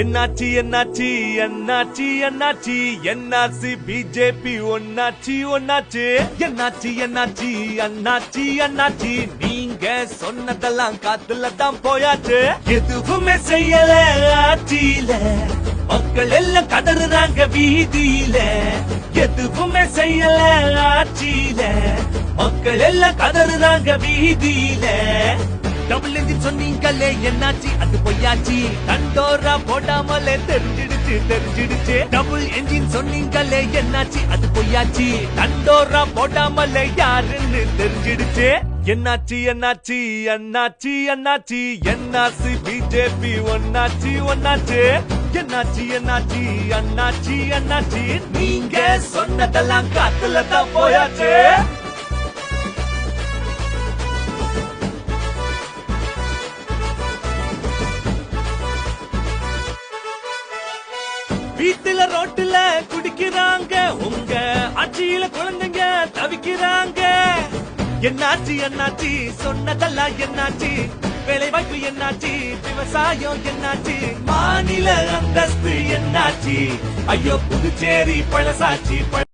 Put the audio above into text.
என்னாச்சு என்னாச்சு என்னாச்சு என்னாச்சு? என்னாச்சு? பிஜேபி ஒன்னாச்சு ஒன்னாச்சு. என்னாச்சு என்னாச்சு அண்ணாச்சி அண்ணாச்சி? நீங்க சொன்னதெல்லாம் காத்துல தான் போயாச்சு. எதுவுமே செய்யல ஆட்சியில மக்கள் எல்லாம் கதறுறாங்க வீதியில. எதுவுமே செய்யல ஆட்சியில மக்கள் எல்லாம் கதறுறாங்க வீதியில. சொன்னீங்களே என்னாச்சு? அது பொய்யாச்சு. தண்டோரா போடாமலே தெரிஞ்சிடுச்சு தெரிஞ்சிடுச்சு. டபுள் என்ஜின் சொன்னீங்களே என்னாச்சு? அது பொய்யாச்சு. தண்டோரா போடாமலே யாருன்னு தெரிஞ்சிடுச்சு. என்னாச்சு என்னாச்சு அண்ணாச்சி அண்ணாச்சி என்னாச்சு பிஜேபி ஒன்னாச்சு ஒன்னாச்சு. என்னாச்சு என்னாச்சு அண்ணாச்சி அண்ணாச்சி நீங்க சொன்னதெல்லாம் காத்துல தான் போயாச்சு. வீட்டுல ரோட்டுல குடிக்கிறாங்க. உங்க ஆட்சியில குழந்தைங்க தவிக்கிறாங்க. என்னாச்சு என்னாச்சு? சொன்னதெல்லாம் என்னாச்சு? வேலை வாய்ப்பு என்னாச்சு? விவசாயம் என்னாச்சு? மாநில அந்தஸ்து என்னாச்சு? ஐயோ புதுச்சேரி பழசாச்சி